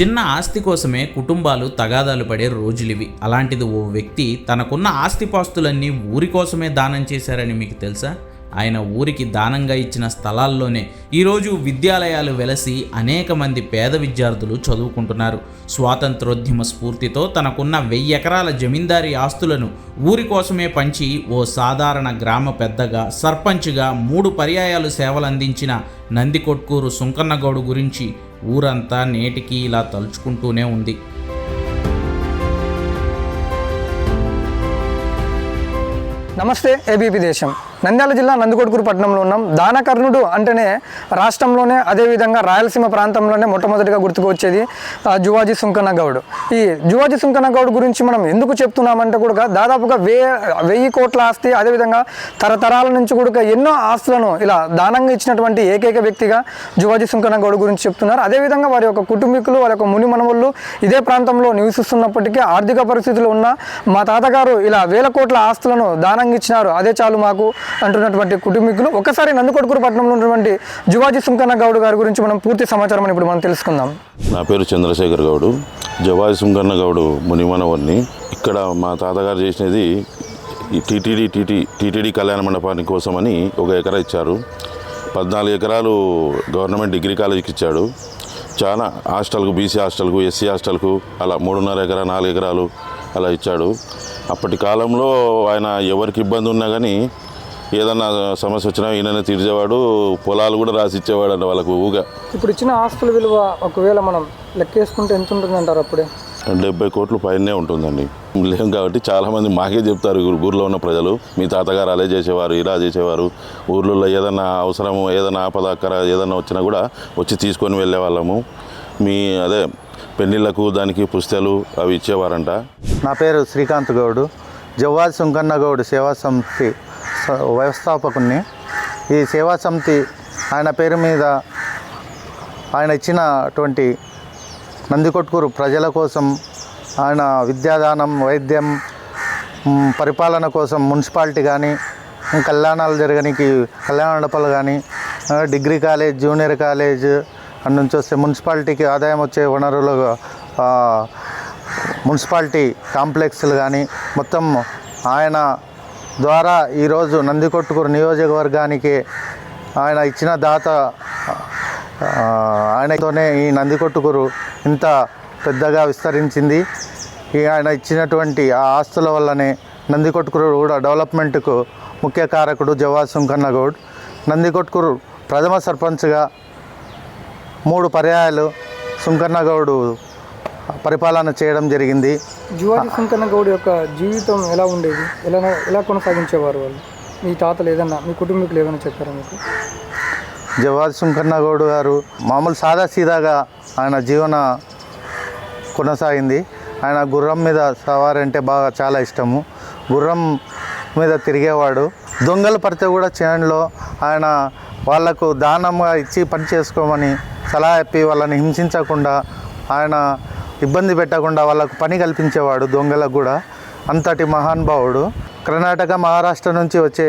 చిన్న ఆస్తి కోసమే కుటుంబాలు తగాదాలు పడే రోజులివి. అలాంటిది ఓ వ్యక్తి తనకున్న ఆస్తిపాస్తులన్నీ ఊరి కోసమే దానం చేశారని మీకు తెలుసా? ఆయన ఊరికి దానంగా ఇచ్చిన స్థలాల్లోనే ఈరోజు విద్యాలయాలు వెలసి అనేక మంది పేద విద్యార్థులు చదువుకుంటున్నారు. స్వాతంత్రోద్యమ స్ఫూర్తితో తనకున్న వెయ్యి ఎకరాల జమీందారీ ఆస్తులను ఊరి కోసమే పంచి ఓ సాధారణ గ్రామ పెద్దగా సర్పంచ్గా మూడు పర్యాయాలు సేవలందించిన నందికొట్కూరు సుంకన్నగౌడు గురించి ఊరంతా నేటికి ఇలా తలుచుకుంటూనే ఉంది. నమస్తే ఏబీపీ దేశం. నంద్యాల జిల్లా నందికొట్కూరు పట్టణంలో ఉన్నాం. దానకర్ణుడు అంటేనే రాష్ట్రంలోనే అదేవిధంగా రాయలసీమ ప్రాంతంలోనే మొట్టమొదటిగా గుర్తుకు వచ్చేది జువాజీ సుంకన్న గౌడ్. ఈ జువాజీ సుంకన్న గౌడ్ గురించి మనం ఎందుకు చెప్తున్నామంటే కూడా దాదాపుగా వే వెయ్యి కోట్ల ఆస్తి అదేవిధంగా తరతరాల నుంచి కూడా ఎన్నో ఆస్తులను ఇలా దానంగా ఇచ్చినటువంటి ఏకైక వ్యక్తిగా జువాజీ సుంకన్న గౌడ్ గురించి చెప్తున్నారు. అదేవిధంగా వారి యొక్క కుటుంబీకులు వారి యొక్క ముని మనవళ్ళు ఇదే ప్రాంతంలో నివసిస్తున్నప్పటికీ ఆర్థిక పరిస్థితులు ఉన్న మా తాతగారు ఇలా వేల కోట్ల ఆస్తులను దానంగా ఇచ్చినారు. అదే చాలు మాకు. అంటున్నటువంటి కుటుంబీకులు. ఒకసారి నందుకొడుకూరు పట్టణంలో ఉన్నటువంటి జువాజీ సుంకన్న గౌడ్ గారి గురించి మనం పూర్తి సమాచారం ఇప్పుడు మనం తెలుసుకుందాం. నా పేరు చంద్రశేఖర్ గౌడు. జవాజీ సుంకన్న గౌడు మునిమనవర్ని. ఇక్కడ మా తాతగారు చేసినది ఈ టీటీడీ టీటీ టీటీడీ కళ్యాణ మండపానికి కోసమని ఒక ఎకరా ఇచ్చారు. పద్నాలుగు ఎకరాలు గవర్నమెంట్ డిగ్రీ కాలేజీకి ఇచ్చాడు. చాలా హాస్టల్కు బీసీ హాస్టల్కు ఎస్సీ హాస్టల్కు అలా మూడున్నర ఎకరా నాలుగు ఎకరాలు అలా ఇచ్చాడు. అప్పటి కాలంలో ఆయన ఎవరికి ఇబ్బంది ఉన్నా కానీ ఏదన్నా సమస్య వచ్చినా ఈయననే తీర్చేవాడు పొలాలు కూడా రాసి ఇచ్చేవాడు అంట వాళ్ళకు ఊగా. ఇప్పుడు ఇచ్చిన ఆస్తుల విలువ ఒకవేళ మనం లెక్కేసుకుంటే ఎంత ఉంటుంది అంటారు అప్పుడే? డెబ్బై కోట్లు పైనే ఉంటుందండి. లేం కాబట్టి చాలామంది మాకే చెప్తారు ఊరు- ఊర్లో ఉన్న ప్రజలు మీ తాతగారు అలా చేసేవారు ఇలా చేసేవారు ఊర్లలో ఏదన్నా అవసరము ఏదైనా ఆపద అక్కర ఏదన్నా వచ్చినా కూడా వచ్చి తీసుకొని వెళ్ళేవాళ్ళము మీ అదే పెళ్ళిళ్ళకు దానికి పుస్తలు అవి ఇచ్చేవారంట. నా పేరు శ్రీకాంత్ గౌడు జవ్వాది సుంకన్న గౌడ్ సేవా సమితి స- వ్యవస్థాపకుని ఈ సేవా సమితి ఆయన పేరు మీద ఆయన ఇచ్చినటువంటి నందికొట్కూరు ప్రజల కోసం ఆయన విద్యాదానం వైద్యం పరిపాలన కోసం మున్సిపాలిటీ కానీ కళ్యాణాలు జరగనికి కళ్యాణ మండపాలు కానీ degree college junior college and నుంచి వస్తే మున్సిపాలిటీకి ఆదాయం వచ్చే వనరులు మున్సిపాలిటీ కాంప్లెక్స్లు కానీ మొత్తం ఆయన ద్వారా ఈరోజు నందికొట్టుకూరు నియోజకవర్గానికి ఆయన ఇచ్చిన దాత ఆయనతోనే ఈ నందికొట్టుకూరు ఇంత పెద్దగా విస్తరించింది. ఈ ఆయన ఇచ్చినటువంటి ఆ ఆస్తుల వల్లనే నందికొట్టుకూరు కూడా డెవలప్మెంట్కు ముఖ్య కారకుడు జవాసుం సుంకన్న గౌడ్ నందికొట్టుకూరు ప్రథమ సర్పంచ్గా మూడు పర్యాయాలు సుంకన్న గౌడు పరిపాలన చేయడం జరిగింది. జువాజీ సుంకన్న గౌడ్ యొక్క జీవితం ఎలా ఉండేది? ఎలా ఎలా కొనసాగించేవారు వాళ్ళు? మీ తాతలు ఏదన్నా మీ కుటుంబీకులు ఏదైనా చెప్పారా మీకు? జవాద్ సుంకన్న గౌడ్ గారు మామూలు సాదా సీదాగా ఆయన జీవన కొనసాగింది. ఆయన గుర్రం మీద సవారి అంటే బాగా చాలా ఇష్టము. గుర్రం మీద తిరిగేవాడు. దొంగలు పడితే కూడా చేనులో ఆయన వాళ్ళకు దానంగా ఇచ్చి పని చేసుకోమని సలహా చెప్పి వాళ్ళని హింసించకుండా ఆయన ఇబ్బంది పెట్టకుండా వాళ్ళకు పని కల్పించేవాడు దొంగలకు కూడా అంతటి మహానుభావుడు కర్ణాటక మహారాష్ట్ర నుంచి వచ్చే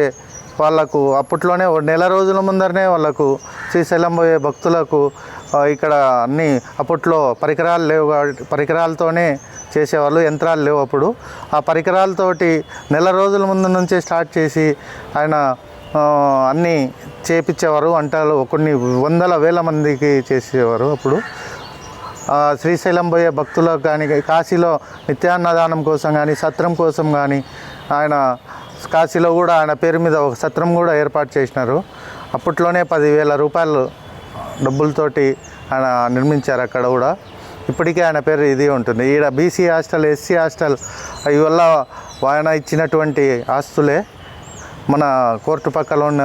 వాళ్ళకు అప్పట్లోనే నెల రోజుల ముందరనే వాళ్ళకు శ్రీశైలం పోయే భక్తులకు ఇక్కడ అన్ని అప్పట్లో పరికరాలు లేవు కాబట్టి పరికరాలతోనే చేసేవాళ్ళు యంత్రాలు లేవు అప్పుడు. ఆ పరికరాలతోటి నెల రోజుల ముందు నుంచే స్టార్ట్ చేసి ఆయన అన్నీ చేపించేవారు వంటలు కొన్ని వందల వేల మందికి చేసేవారు అప్పుడు. శ్రీశైలం పోయే భక్తులకు కానీ కాశీలో నిత్యాన్నదానం కోసం కానీ సత్రం కోసం కానీ ఆయన కాశీలో కూడా ఆయన పేరు మీద ఒక సత్రం కూడా ఏర్పాటు చేసినారు. అప్పట్లోనే పదివేల రూపాయలు డబ్బులతోటి ఆయన నిర్మించారు అక్కడ కూడా. ఇప్పటికే ఆయన పేరు ఇది ఉంటుంది. ఈడ బీసీ హాస్టల్ ఎస్సీ హాస్టల్ ఇవల్ల వల్ల ఆయన ఇచ్చినటువంటి ఆస్తులే. మన కోర్టు పక్కల ఉన్న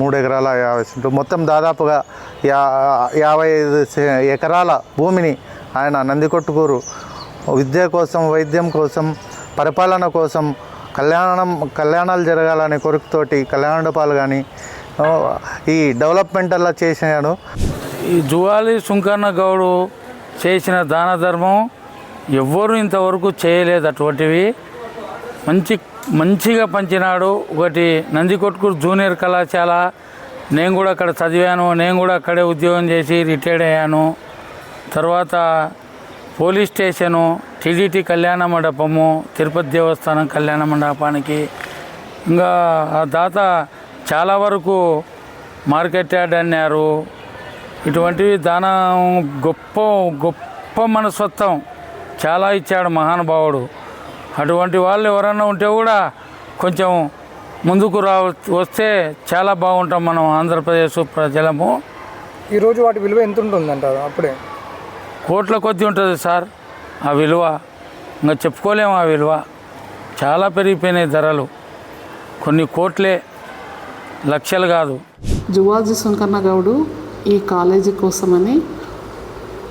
మూడు ఎకరాల యాభై సెంట్లు మొత్తం దాదాపుగా యా యాభై ఐదు ఎకరాల భూమిని ఆయన నందికొట్టుకూరు. విద్య కోసం వైద్యం కోసం పరిపాలన కోసం కళ్యాణం కళ్యాణాలు జరగాలనే కొరకుతోటి కళ్యాణపాలు కానీ ఈ డెవలప్మెంట్ అలా చేసినాడు. ఈ జువాలి సుంకన్న గౌడు చేసిన దాన ధర్మం ఎవ్వరూ ఇంతవరకు చేయలేదు అటువంటివి. మంచి మంచిగా పంచినాడు. ఒకటి నందికొట్కూరు జూనియర్ కళాశాల. నేను కూడా అక్కడ చదివాను. నేను కూడా అక్కడే ఉద్యోగం చేసి రిటైర్డ్ అయ్యాను. తర్వాత పోలీస్ స్టేషను టీడీటీ కళ్యాణ మండపము తిరుపతి దేవస్థానం కళ్యాణ మండపానికి. ఇంకా ఆ దాత చాలా వరకు మార్కెట్ యార్డ్ అన్నారు. ఇటువంటివి దానం గొప్ప గొప్ప మనస్తత్వం. చాలా ఇచ్చాడు మహానుభావుడు. అటువంటి వాళ్ళు ఎవరన్నా ఉంటే కూడా కొంచెం ముందుకు రా వస్తే చాలా బాగుంటాం మనం ఆంధ్రప్రదేశ్ ప్రజలము. ఈరోజు వాటి విలువ ఎంత ఉంటుందంటారు అప్పుడే? కోట్ల కొద్దీ ఉంటుంది సార్ ఆ విలువ. ఇంకా చెప్పుకోలేము ఆ విలువ. చాలా పెరిగిపోయినాయి ధరలు. కొన్ని కోట్లే లక్షలు కాదు. జువాజీ సుంకన్న గౌడు ఈ కాలేజీ కోసమని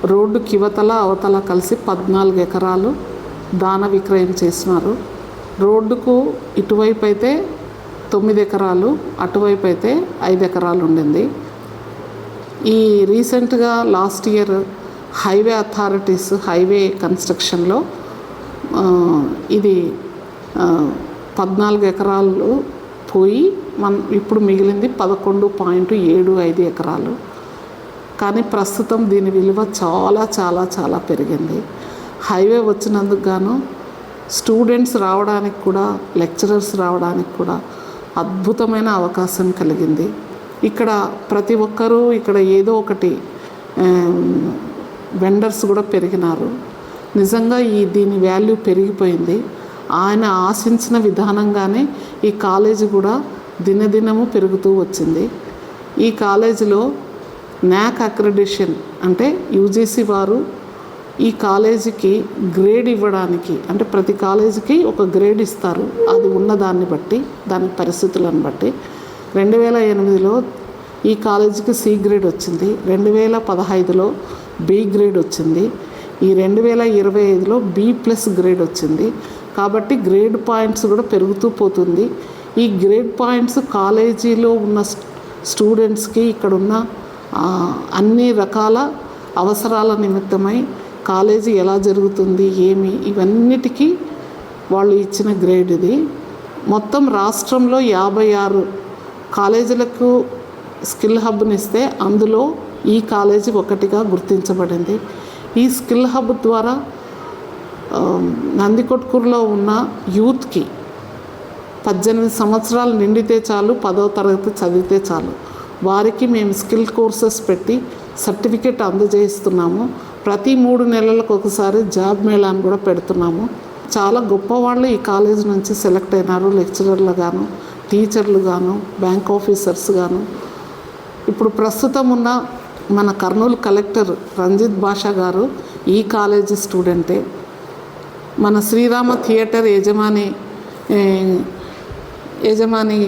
రోడ్డు కివతల అవతల కలిసి పద్నాలుగు ఎకరాలు దాన విక్రయం చేసినారు రోడ్డుకు ఇటువైపు అయితే తొమ్మిది ఎకరాలు అటువైపు అయితే ఐదు ఎకరాలు ఉండింది ఈ రీసెంట్గా last year highway authorities highway కన్స్ట్రక్షన్లో ఇది పద్నాలుగు ఎకరాలు పోయి మన ఇప్పుడు మిగిలింది పదకొండు పాయింట్ ఏడు ఐదు ఎకరాలు. కానీ ప్రస్తుతం దీని విలువ చాలా చాలా చాలా పెరిగింది. హైవే వచ్చినందుకు గాను స్టూడెంట్స్ రావడానికి కూడా లెక్చరర్స్ రావడానికి కూడా అద్భుతమైన అవకాశం కలిగింది. ఇక్కడ ప్రతి ఒక్కరూ ఇక్కడ ఏదో ఒకటి వెండర్స్ కూడా పెరిగినారు. నిజంగా ఈ దీని వాల్యూ పెరిగిపోయింది. ఆయన ఆశించిన విధానంగానే ఈ కాలేజీ కూడా దినదినము పెరుగుతూ వచ్చింది. ఈ కాలేజీలో న్యాక్ అక్రెడిషన్ అంటే యూజీసీ వారు ఈ కాలేజీకి గ్రేడ్ ఇవ్వడానికి అంటే ప్రతి కాలేజీకి ఒక గ్రేడ్ ఇస్తారు. అది ఉన్న దాన్ని బట్టి దాని పరిస్థితులను బట్టి. రెండు వేల ఎనిమిదిలో ఈ కాలేజీకి సి గ్రేడ్ వచ్చింది. రెండు వేల పదహైదులో బి గ్రేడ్ వచ్చింది. ఈ రెండు వేల ఇరవై ఐదులో బి ప్లస్ గ్రేడ్ వచ్చింది. కాబట్టి గ్రేడ్ పాయింట్స్ కూడా పెరుగుతూ పోతుంది. ఈ గ్రేడ్ పాయింట్స్ కాలేజీలో ఉన్న స్టూడెంట్స్కి ఇక్కడున్న అన్ని రకాల అవసరాల నిమిత్తమై కాలేజీ ఎలా జరుగుతుంది ఏమి ఇవన్నిటికీ వాళ్ళు ఇచ్చిన గ్రేడ్ ఇది. మొత్తం రాష్ట్రంలో యాభై ఆరు కాలేజీలకు స్కిల్ హబ్ని ఇస్తే అందులో ఈ కాలేజీ ఒకటిగా గుర్తించబడింది. ఈ స్కిల్ హబ్ ద్వారా నందికొట్కూరులో ఉన్న యూత్కి పద్దెనిమిది సంవత్సరాలు నిండితే చాలు పదో తరగతి చదివితే చాలు. వారికి మేము స్కిల్ కోర్సెస్ పెట్టి సర్టిఫికేట్ అందజేస్తున్నాము ప్రతి మూడు నెలలకు ఒకసారి జాబ్ మేళాను కూడా పెడుతున్నాము. చాలా గొప్ప వాళ్ళు ఈ కాలేజ్ నుంచి సెలెక్ట్ అయినారు. లెక్చరర్లు గాను టీచర్లు గాను బ్యాంక్ ఆఫీసర్స్ గాను. ఇప్పుడు ప్రస్తుతం ఉన్న మన కర్నూలు కలెక్టర్ రంజిత్ భాషా గారు ఈ కాలేజీ స్టూడెంటే. మన శ్రీరామ థియేటర్ యజమాని యజమాని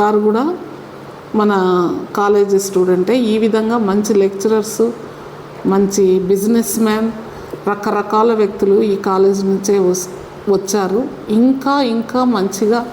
గారు కూడా మన కాలేజీ స్టూడెంటే. ఈ విధంగా మంచి లెక్చరర్స్ మంచి బిజినెస్ మ్యాన్ రకరకాల వ్యక్తులు ఈ కాలేజ్ నుంచే వస్- వచ్చారు. ఇంకా ఇంకా మంచిగా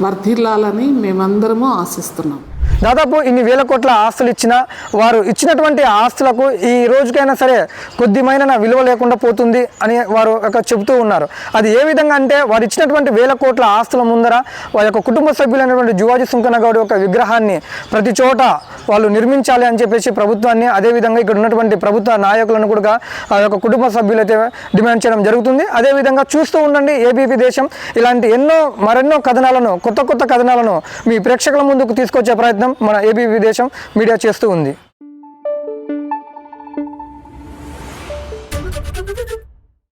వర్ధిల్లాలని మేమందరము ఆశిస్తున్నాం. దాదాపు ఇన్ని వేల కోట్ల ఆస్తులు ఇచ్చిన వారు ఇచ్చినటువంటి ఆస్తులకు ఈ రోజుకైనా సరే కొద్దిమైన విలువ లేకుండా పోతుంది అని వారు ఒక చెబుతూ ఉన్నారు. అది ఏ విధంగా అంటే వారు ఇచ్చినటువంటి వేల కోట్ల ఆస్తుల ముందర వారి యొక్క కుటుంబ సభ్యులైనటువంటి జువాజీ సుంకన గౌడ్ యొక్క విగ్రహాన్ని ప్రతి చోట వాళ్ళు నిర్మించాలి అని చెప్పేసి ప్రభుత్వాన్ని అదేవిధంగా ఇక్కడ ఉన్నటువంటి ప్రభుత్వ నాయకులను కూడా ఆ యొక్క కుటుంబ సభ్యులైతే డిమాండ్ చేయడం జరుగుతుంది. అదేవిధంగా చూస్తూ ఉండండి ఏబీపీ దేశం. ఇలాంటి ఎన్నో మరెన్నో కథనాలను కొత్త కొత్త కథనాలను మీ ప్రేక్షకుల ముందుకు తీసుకొచ్చే ప్రయత్నం మన ఏబీవీ దేశం మీడియా చేస్తూ ఉంది.